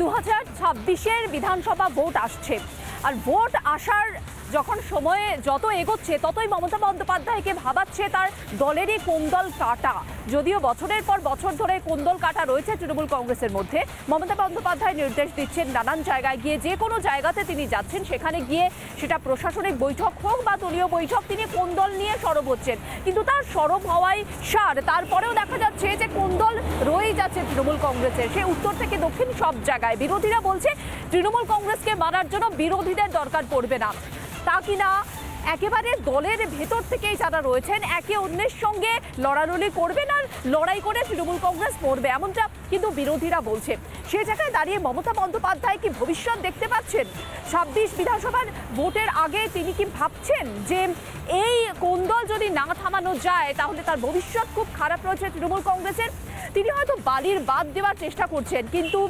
দু হাজার ছাব্বিশের বিধানসভা ভোট আসছে। আর ভোট আসার যখন সময়ে যত এগোচ্ছে, ততই মমতা বন্দ্যোপাধ্যায়কে ভাবাচ্ছে তার দলেরই কোন্দল কাটা। যদিও বছরের পর বছর ধরে কোন্দল কাটা রয়েছে তৃণমূল কংগ্রেসের মধ্যে, মমতা বন্দ্যোপাধ্যায় নির্দেশ দিচ্ছেন নানান জায়গায় গিয়ে যে কোনো জায়গাতে তিনি যাচ্ছেন, সেখানে গিয়ে সেটা প্রশাসনিক বৈঠক হোক বা দলীয় বৈঠক, তিনি কোন্দল নিয়ে সরব হচ্ছেন। কিন্তু তার সরব হওয়াই সার। তারপরেও দেখা যাচ্ছে যে কোন্দল রয়েই যাচ্ছে তৃণমূল কংগ্রেসের সে উত্তর থেকে দক্ষিণ সব জায়গায়। বিরোধীরা বলছে, তৃণমূল কংগ্রেসকে মারার জন্য বিরোধীদের দরকার পড়বে না। তা কিনা একেবারে দলের ভেতর থেকেই যারা রয়েছেন, একে অন্যের সঙ্গে লড়ালড়ি করবেন আর লড়াই করে তৃণমূল কংগ্রেস পড়বে এমনটা কিন্তু বিরোধীরা বলছে। সে জায়গায় দাঁড়িয়ে মমতা বন্দ্যোপাধ্যায় কি ভবিষ্যৎ দেখতে পাচ্ছেন? ছাব্বিশ বিধানসভার ভোটের আগে তিনি কি ভাবছেন যে এই কোন্দল যদি না থামানো যায়, তাহলে তার ভবিষ্যৎ খুব খারাপ রয়েছে তৃণমূল কংগ্রেসের? তিনি হয়তো বালির বাদ দেওয়ার চেষ্টা করছেন, কিন্তু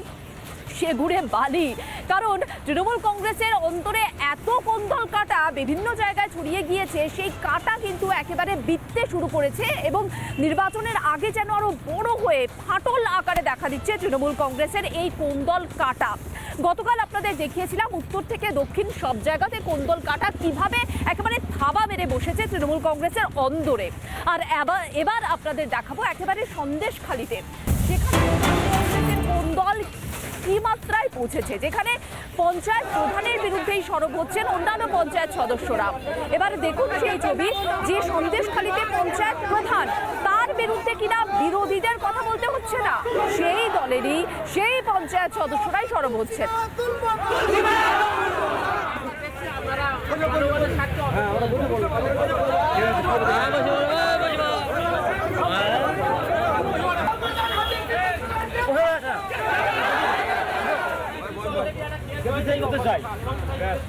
সে ঘুরে বালি। কারণ তৃণমূল কংগ্রেসের অন্তরে এত কোন্দল কাটা বিভিন্ন জায়গায় ছড়িয়ে গিয়েছে, সেই কাটা কিন্তু একেবারে বিততে শুরু করেছে এবং নির্বাচনের আগে যেন আরও বড় হয়ে ফাটল আকারে দেখা দিচ্ছে তৃণমূল কংগ্রেসের এই কোন্দল কাটা। গতকাল আপনাদের দেখিয়েছিলাম উত্তর থেকে দক্ষিণ সব জায়গাতে কোন্দল কাটা কীভাবে একেবারে থাবা মেরে বসেছে তৃণমূল কংগ্রেসের অন্দরে। আর এবার আপনাদের দেখাবো একেবারে তৃণমূল কংগ্রেসের কোন্দল কি মাত্রায় পৌঁছেছে, যেখানে পঞ্চায়েত প্রধানের বিরুদ্ধেই সরব হচ্ছেন অন্যান্য পঞ্চায়েত সদস্যরা। এবার দেখুন সেই ছবি, যে সন্দেশখালীতে পঞ্চায়েত প্রধান, তার বিরুদ্ধে কিনা বিরোধীদের কথা বলতে হচ্ছে না, সেই দলেরই, সেই পঞ্চায়েত সদস্যরাই সরব হচ্ছেন আমাদেরকে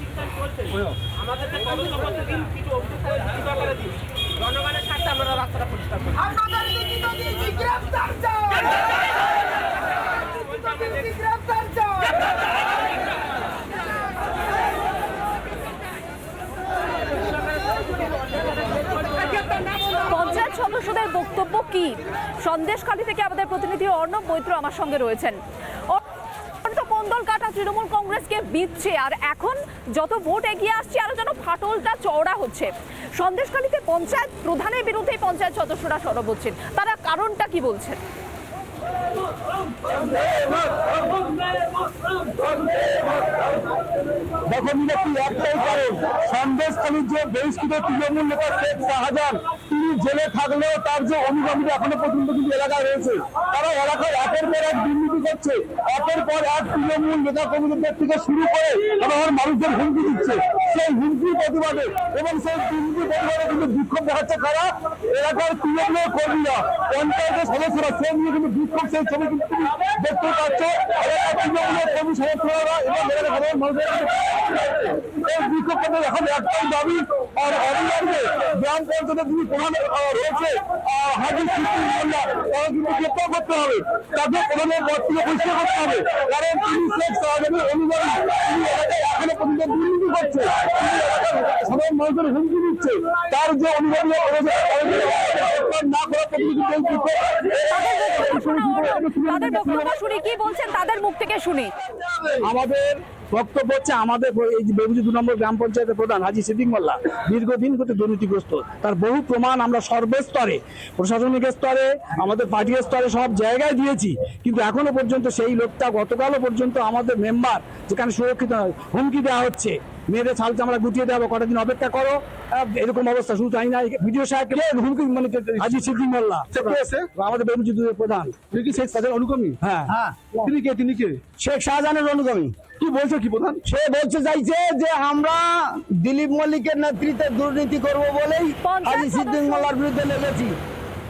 তদন্ত করতে দিন কিছু অভিযোগ করে লিখিত আকারে দিন জনগণের স্বার্থে আমরা রাস্তাটা পরিষ্কার করি। আপনাদের লিখিত দিয়েছি? গ্রেফতার চাই! লিখিত দিয়েছি গ্রেফতার পঞ্চায়েত সদস্যদের বক্তব্য কি? সন্দেশখালী থেকে আমাদের প্রতিনিধি অর্ণব বৈত্র আমার সঙ্গে রয়েছেন। কোন্দল কাটা তৃণমূল কংগ্রেসকে বিচ্ছে আর এখন যত ভোট এগিয়ে আসছে, আরও যেন ফাটলটা চওড়া হচ্ছে। সন্দেশখালীতে পঞ্চায়েত প্রধানের বিরুদ্ধে পঞ্চায়েত সদস্যরা সরব হচ্ছেন। তারা কারণটা কি বলছেন? দেখো মিনাক্ষী একটাই কারণ। সন্দেশখালীর যে বহিষ্কৃত তৃণমূল নেতা শেখ শাহজাহান তিনি জেলে থাকলেও তার যে অনুগামীরা এখনও পর্যন্ত কিন্তু এলাকায় রয়েছে, তারা এলাকায় একের পর এক দুর্নীতি করছে, একের পর এক তৃণমূল নেতা কর্মীদের থেকে শুরু করে তারা মানুষদের হুমকি দিচ্ছে। সেই হুমকির প্রতিবাদে এবং সেই দুর্নীতি প্রতিবাদে কিন্তু বিক্ষোভ দেখাচ্ছে কারা? এলাকার তৃণমূলের কর্মীরা, পঞ্চায়েতের সদস্যরা, সেই নিয়ে কিন্তু বিক্ষোভ, সেই ছবি কিন্তু দেখতে পাচ্ছ। এলাকার তৃণমূলের কর্মী সদস্যরা এবং এলাকার সাধারণ মানুষের এই বিক্ষোভ এখন একটাই দাবি, আর অবিলম্বে গ্রাম পঞ্চায়েতের যিনি প্রধান রয়েছে আহ, হাজি সিদ্দিক মোল্লা কিন্তু গ্রেপ্তার করতে হবে তাকে প্রধানের পদ থেকে পরিষ্কার করতে হবে কারণ তিনি শেখ অনুযায়ী তিনি এলাকায় পর্যন্ত দুর্নীতি করছে সাধারণ মানুষের হুমকি দিচ্ছে তার যে অনুযায়ী তাদের না করা বিক্ষোভ তাদের কি বলছেন? তাদের মুখ থেকে শুনি। আমাদের বক্তব্য হচ্ছে আমাদের এই যে বেবুজি দু নম্বর গ্রাম পঞ্চায়েতের প্রধান হাজি সিদ্দিক মোল্লা দীর্ঘদিন হতে দুর্নীতিগ্রস্ত। তার বহু প্রমাণ আমরা সর্বস্তরে প্রশাসনিক স্তরে আমাদের পার্টি স্তরে সব জায়গায় দিয়েছি। কিন্তু এখনও পর্যন্ত সেই লোকটা গতকালও পর্যন্ত আমাদের মেম্বার যেখানে সুরক্ষিত হুমকি দেওয়া হচ্ছে। মেয়েদের ছাল চামড়া গুটিয়ে দেওয়া কটা দিন অপেক্ষা করো। এরকম অবস্থা শুধু তাই না ভিডিও সাহেব হুমকি মানে হাজি সিদ্দিক মোল্লা? আমাদের দুধের প্রধান। তুই কি শেখ সাজার অনুগামী? হ্যাঁ। হ্যাঁ তিনি কে? তিনি কে? শেখ শাহজাহানের অনুগামী। কি বলছো কি প্রধান? সে বলতে চাইছে যে আমরা দিলীপ মল্লিকের নেতৃত্বে দুর্নীতি করব বলেই হাজি সিদ্দিক মোল্লার বিরুদ্ধে লেগেছি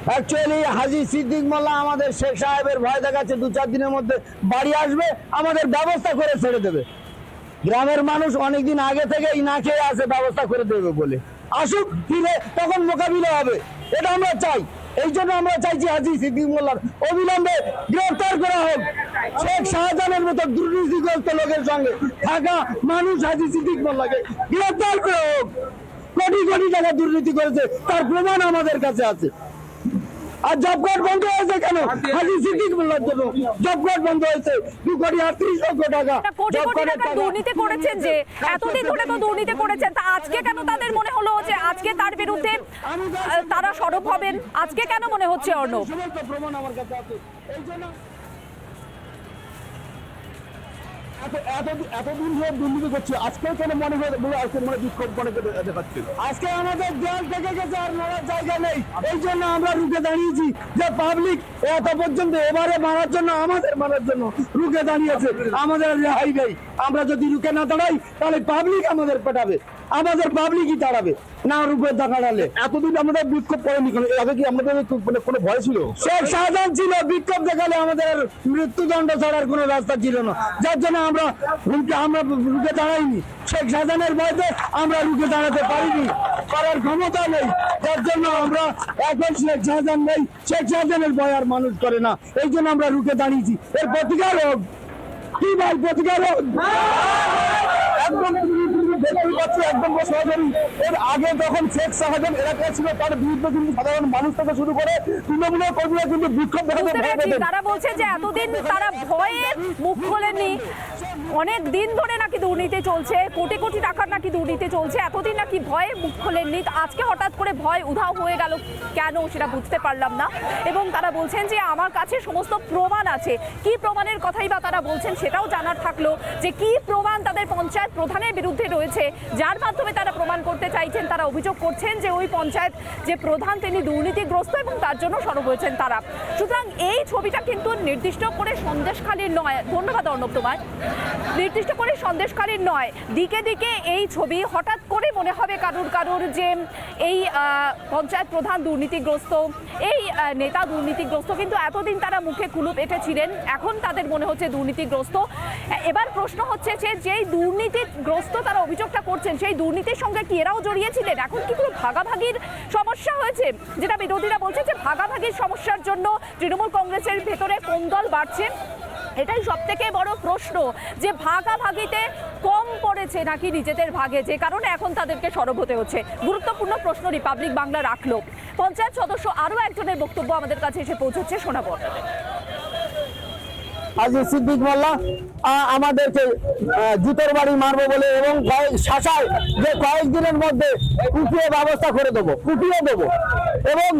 অ্যাকচুয়ালি হাজি সিদ্দিক মোল্লা আমাদের শেখ সাহেবের ভয় দেখাচ্ছে দু চার দিনের মধ্যে বাড়ি আসবে আমাদের ব্যবস্থা করে ছেড়ে দেবে। গ্রামের মানুষ অনেকদিন আগে থেকেই না খেয়ে আসে ব্যবস্থা করে দেবে বলে। আসুক ফিরে তখন মোকাবিলা হবে এটা আমরা চাই। এই জন্য আমরা চাইছি হাজি সিদ্দিক মোল্লার অবিলম্বে গ্রেফতার করা হোক। শেখ শাহজাহানের মতো দুর্নীতিগ্রস্ত লোকের সঙ্গে থাকা মানুষ হাজি সিদ্দিক মোল্লাকে গ্রেফতার করা হোক। কোটি কোটি টাকা দুর্নীতি করেছে, তার প্রমাণ আমাদের কাছে আছে। আর জব কার্ড বন্ধ হয়েছে কেন? হাজি সিদ্দিক মোল্লার জন্য জব কার্ড বন্ধ হয়েছে। দু কোটি আটত্রিশ লক্ষ টাকা। জব কোটি কার্ডের টাকা দুর্নীতি করেছেন যে এতদিন ধরে তো দুর্নীতি করেছেন। তা আজকে কেন তাদের মনে হলো যে আজকে তার বিরুদ্ধে তারা সরব হবেন? আজকে কেন মনে হচ্ছে অর্ণব? প্রমাণ আমার কাছে আছে। এই জন্য এত- এত- আমাদের জন্য আমরা দাঁড়িয়েছি যে পাবলিক এত পর্যন্ত মারার জন্য, আমাদের মারার জন্য রুখে দাঁড়িয়েছে। আমাদের আমরা যদি রুখে না দাঁড়াই, তাহলে পাবলিক আমাদের পেটাবে। আমাদের পাবলিকই দাঁড়াবে। না রুখে দাঁড়ালে এতদিন আমাদের বিক্ষোভ করেনি কেন? আগে কি আমাদের মানে কোনো ভয় ছিল? শেখ শাহজাহান ছিল, বিক্ষোভ দেখালে আমাদের মৃত্যুদণ্ড ছাড়ার কোনো রাস্তা ছিল না। যার জন্য আমরা রুখে আমরা রুখে দাঁড়াইনি। শেখ শাহজাহানের ভয়তে আমরা রুখে দাঁড়াতে পারিনি। করার ক্ষমতা নেই। যার জন্য আমরা এখন শেখ শাহজাহান নেই। শেখ শাহজাহানের ভয় আর মানুষ করে না। এই জন্য আমরা রুখে দাঁড়িয়েছি। এর প্রতিকার হোক। কি ভাই, প্রতিকার হোক? একদম দেখতেই পাচ্ছি একদম সহজেই এর আগে যখন শেখ শাহজাহান এলাকায় ছিল তার বিরুদ্ধে কিন্তু সাধারণ মানুষ থেকে শুরু করে তৃণমূলের কর্মীরা কিন্তু বিক্ষোভ দেখাতে তারা বলছে যে এতদিন তারা ভয়ে মুখ খোলেননি অনেক দিন ধরে নাকি দুর্নীতি চলছে কোটি কোটি টাকার নাকি দুর্নীতি চলছে এতদিন নাকি ভয়ে মুখ খোলেননি আজকে হঠাৎ করে ভয় উধাও হয়ে গেল কেন সেটা বুঝতে পারলাম না এবং তারা বলছেন যে আমার কাছে সমস্ত প্রমাণ আছে কি প্রমাণের কথাই বা তারা বলছেন সেটাও জানার থাকল যে কি প্রমাণ তাদের পঞ্চায়েত প্রধানের বিরুদ্ধে রয়েছে যার মাধ্যমে তারা প্রমাণ করতে চাইছেন, তারা অভিযোগ করছেন যে ওই পঞ্চায়েত যে প্রধান তিনি দুর্নীতিগ্রস্ত এবং তার জন্য সরব হয়েছেন তারা। সুতরাং এই ছবিটা কিন্তু নির্দিষ্ট করে সন্দেশখালীর নয়। ধন্যবাদ অর্ণব তোমায়। নির্দিষ্ট করে সন্দেশখালীর নয়। দিকে দিকে এই ছবি হঠাৎ করে মনে হবে কারুর কারুর যে এই পঞ্চায়েত প্রধান দুর্নীতিগ্রস্ত, এই নেতা দুর্নীতিগ্রস্ত, কিন্তু এতদিন তারা মুখে কুলুপ এঁটেছিলেন, এখন তাদের মনে হচ্ছে দুর্নীতিগ্রস্ত। এবার প্রশ্ন হচ্ছে যে যেই দুর্নীতিগ্রস্ত তারা অভিযোগটা করছেন, সেই দুর্নীতির সঙ্গে কি এরাও জড়িয়েছিলেন? এখন কি কোনো ভাগাভাগির সমস্যা হয়েছে? যেটা বিরোধীরা বলছে যে ভাগাভাগির সমস্যার জন্য তৃণমূল কংগ্রেসের ভেতরে কোন দল বাড়ছে? এটাই সব থেকে বড় প্রশ্ন, যে ভাগাভাগিতে কম পড়েছে নাকি নিজেদের ভাগে, যে কারণে এখন তাদেরকে সরব হতে হচ্ছে। গুরুত্বপূর্ণ প্রশ্ন রিপাবলিক বাংলা রাখল। পঞ্চায়েত সদস্য আরও একজনের বক্তব্য আমাদের কাছে এসে পৌঁছচ্ছে, শোনাবো আজি সিদ্দিক মোল্লা আমাদেরকে জুতোর বাড়ি মারবো বলে এবং শাসায় যে কয়েকদিনের মধ্যে কুপিয়ে ব্যবস্থা করে দেবো, কুপিয়ে দেবো। এবং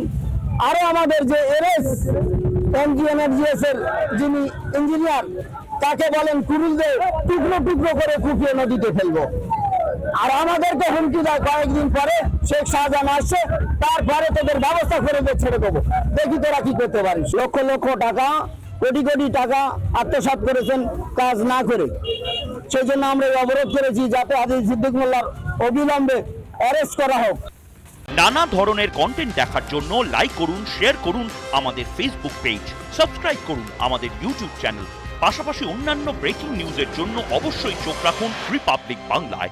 আরও আমাদের যে এনএস এনজি এনার্জিএস এর যিনি ইঞ্জিনিয়ার, তাকে বলেন কুরুল দিয়ে টুকরো টুকরো করে কুপিয়ে নদীতে ফেলব। আর আমাদেরকে হুমকি দেয় কয়েকদিন পরে, শেখ শাহজাহান আসছে, তারপরে তোদের ব্যবস্থা করে দিয়ে ছেড়ে দেবো। দেখি তোরা কি করতে পারিস। লক্ষ লক্ষ টাকা কোটি কোটি টাকা আত্মসাৎ করেছেন, কাজ না করে। সেই জন্য আমরা অবরোধ করেছি যাতে আজিজ সিদ্দিক মোল্লার অবিলম্বে অ্যারেস্ট করা হোক। নানা ধরনের কন্টেন্ট দেখার জন্য লাইক করুন শেয়ার করুন আমাদের ফেসবুক পেজ সাবস্ক্রাইব করুন আমাদের ইউটিউব চ্যানেল পাশাপাশি অন্যান্য ব্রেকিং নিউজের জন্য অবশ্যই চোখ রাখুন রিপাবলিক বাংলায়